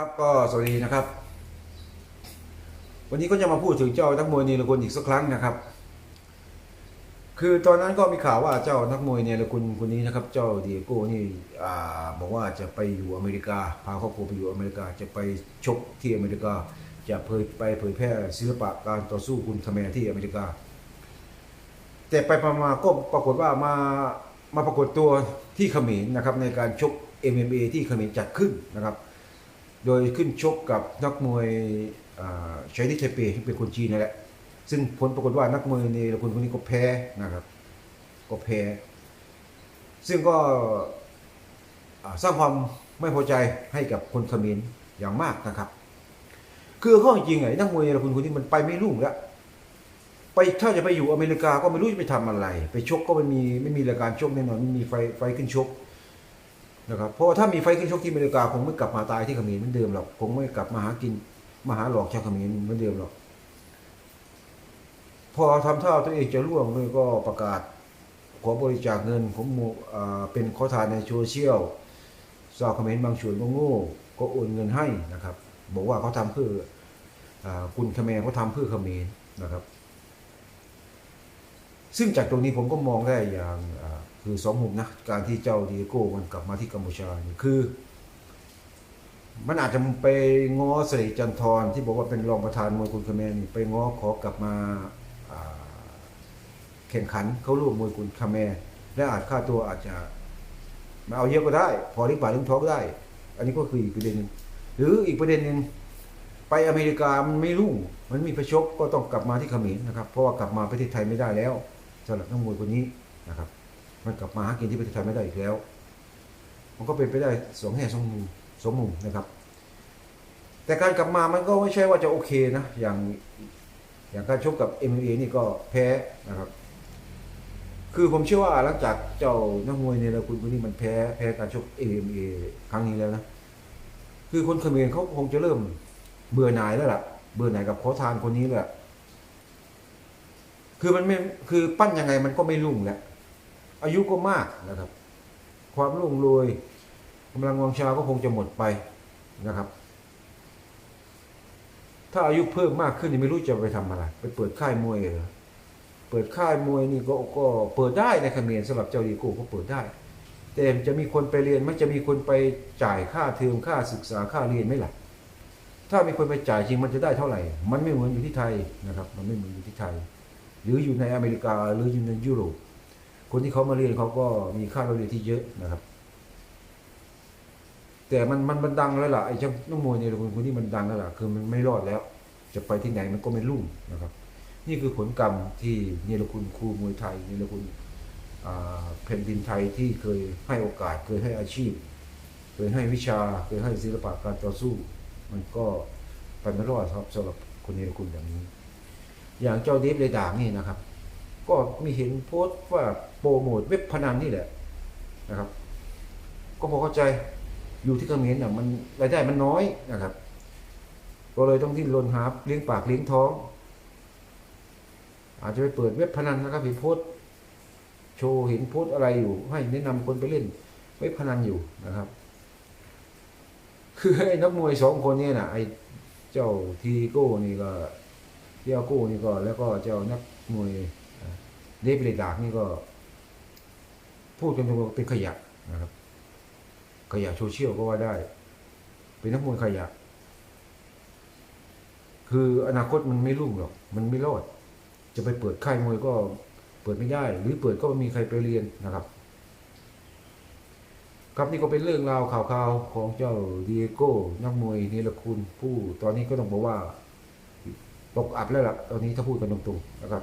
ครับก็สวัสดีนะครับ วันนี้ก็จะมาพูดถึงเจ้านักมวยเนรคุณอีกสักครั้งนะครับ คือตอนนั้นก็มีข่าวว่าเจ้านักมวยเนรคุณคนนี้นะครับ เจ้าเดียโก้นี่บอกว่าจะไปอยู่อเมริกาพาครอบครัวไปอยู่อเมริกาจะไปชกที่อเมริกา จะเผยไปเผยแพร่ศิลปะการต่อสู้คุณคาแมรที่อเมริกา แต่ไปมาก็ปรากฏว่ามามาปรากฏตัวที่เขมรนะครับในการชก MMA ที่เขมรจัดขึ้นนะครับ โดยขึ้นชกกับนักมวยชัยนิเทเปที่เป็นคนจีนนั่นแหละ ซึ่งผลปรากฏว่านักมวยในคนคนนี้ก็แพ้นะครับ ก็แพ้ ซึ่งก็สร้างความไม่พอใจให้กับคนเขมรอย่างมากนะครับ คือข้อจริงไอ้นักมวยในคนคนนี้มันไปไม่รุ่งแล้ว ไปถ้าจะไปอยู่อเมริกาก็ไม่รู้จะไปทำอะไร ไปชกก็ไม่มีไม่มีรายการชกแน่นอนไม่มีไฟไฟขึ้นชก นะครับเพราะว่าถ้ามีไฟขึ้นชกที่อเมริกาคงไม่กลับมาตายที่เขมรเหมือนเดิมหรอกคงไม่กลับมาหากินมาหาหลอกชาวเขมรเหมือนเดิมหรอก พอทำท่าตัวเองจะร่วงเลยก็ประกาศ ขอบริจาคเงิน ผมเป็นขอทานในโซเชียลสาวเขมรบางส่วนก็โง่ก็โอนเงินให้นะครับ บอกว่าเขาทำเพื่ออคุณเขมรเขาทำเพื่อเขมรนะครับ ซึ่งจากตรงนี้ผมก็มองได้อย่างา คือสองมุมนะการที่เจ้าดีโก้มันกลับมาที่กัมพูชาคือ มันอาจจะไปง้อเสรีจันทร์ที่บอกว่าเป็นรองประธานมวยคุณคาแมนไปง้อขอกลับมาแข่งขันเข้าร่วมมวยคุณคาแมนและอาจค่าตัวอาจจะมาเอาเยอะก็ได้ พอลิ้นปาลิ้นท้องก็ได้ อันนี้ก็คืออีกประเด็นหนึ่งหรืออีกประเด็นหนึ่งไปอเมริกามันไม่รุ่ง มันมีประชกก็ต้องกลับมาที่เขมรนะครับ เพราะว่ากลับมาประเทศไทยไม่ได้แล้วสำหรับนักมวยคนนี้นะครับ มันกลับมาหากินที่ประเทศไทยไม่ได้อีกแล้ว มันก็เป็นไปได้สองแง่สองมุมสองมุมนะครับ แต่การกลับมามันก็ไม่ใช่ว่าจะโอเคนะ อย่างอย่างการชกกับ MMA นี่ก็แพ้นะครับ คือผมเชื่อว่าหลังจากเจ้านักมวยเนี่ยนะคุณคนนี้มันแพ้แพ้การชก MMA ครั้งนี้แล้วนะ คือคนเขมรเขาคงจะเริ่มเบื่อหน่ายแล้วล่ะ เบื่อหน่ายกับขอทานคนนี้แหละ คือมันไม่ คือปั้นยังไงมันก็ไม่รุ่งแหละ อายุก็มากนะครับ ความรุ่งโรยกำลังวังชาก็คงจะหมดไปนะครับ ถ้าอายุเพิ่มมากขึ้นนี่ไม่รู้จะไปทำอะไร ไปเปิดค่ายมวยเหรอเปิดค่ายมวยนี่ก็ก็เปิดได้ในเขมรสำหรับเจ้าดีโก้ก็เปิดได้ แต่จะมีคนไปเรียนมันจะมีคนไปจ่ายค่าเทอมค่าศึกษาค่าเรียนไหมล่ะถ้ามีคนไปจ่ายจริงมันจะได้เท่าไหร่ มันไม่เหมือนอยู่ที่ไทยนะครับ มันไม่เหมือนอยู่ที่ไทย หรืออยู่ในอเมริกาหรืออยู่ในยุโรป คนที่เขามาเรียนเขาก็มีค่าเรียนที่เยอะนะครับ แต่มันมันมันดังแล้วล่ะไอ้เจ้าน้องมวยเนี่ยคนคนนี้มันดังแล้วล่ะคือมันไม่รอดแล้ว จะไปที่ไหนมันก็ไม่รุ่งนะครับ นี่คือผลกรรมที่เนรคุณครูมวยไทยเนรคุณแผ่นดินไทยที่เคยให้โอกาสเคยให้อาชีพ เคยให้วิชาเคยให้ศิลปะการต่อสู้ มันก็ไปไม่รอดครับสำหรับคนเนรคุณอย่างนี้ อย่างเจ้าเดฟเลดางนี่นะครับ ก็มีเห็นโพสต์ว่าโปรโมทเว็บพนันนี่แหละนะครับ ก็พอเข้าใจอยู่ที่เขมรน่ะมันรายได้มันน้อยนะครับ ก็เลยต้องดิ้นรนหาเลี้ยงปากเลี้ยงท้อง อาจจะไปเปิดเว็บพนันนะครับเห็นโพสต์โชว์เห็นโพสต์อะไรอยู่ ให้แนะนำคนไปเล่นเว็บพนันอยู่นะครับ คือไอ้นักมวยสองคนเนี่ยนะไอ้เจ้าทีโก้นี่ก็เจ้าโก้นี่ก็แล้วก็เจ้านักมวย เดฟเลดากนี่ก็ พูดกันตรงๆเป็นขยะนะครับ ขยะโซเชียลก็ว่าได้ เป็นนักมวยขยะ คืออนาคตมันไม่รุ่งหรอก มันไม่รอด จะไปเปิดค่ายมวยก็เปิดไม่ได้ หรือเปิดก็ไม่มีใครไปเรียนนะครับ ครับนี่ก็เป็นเรื่องราวข่าวๆของเจ้าดีเอโก้นักมวยนิรคุณผู้ตอนนี้ก็ต้องบอกว่าตกอับแล้วล่ะ ตอนนี้ถ้าพูดกันตรงๆนะครับ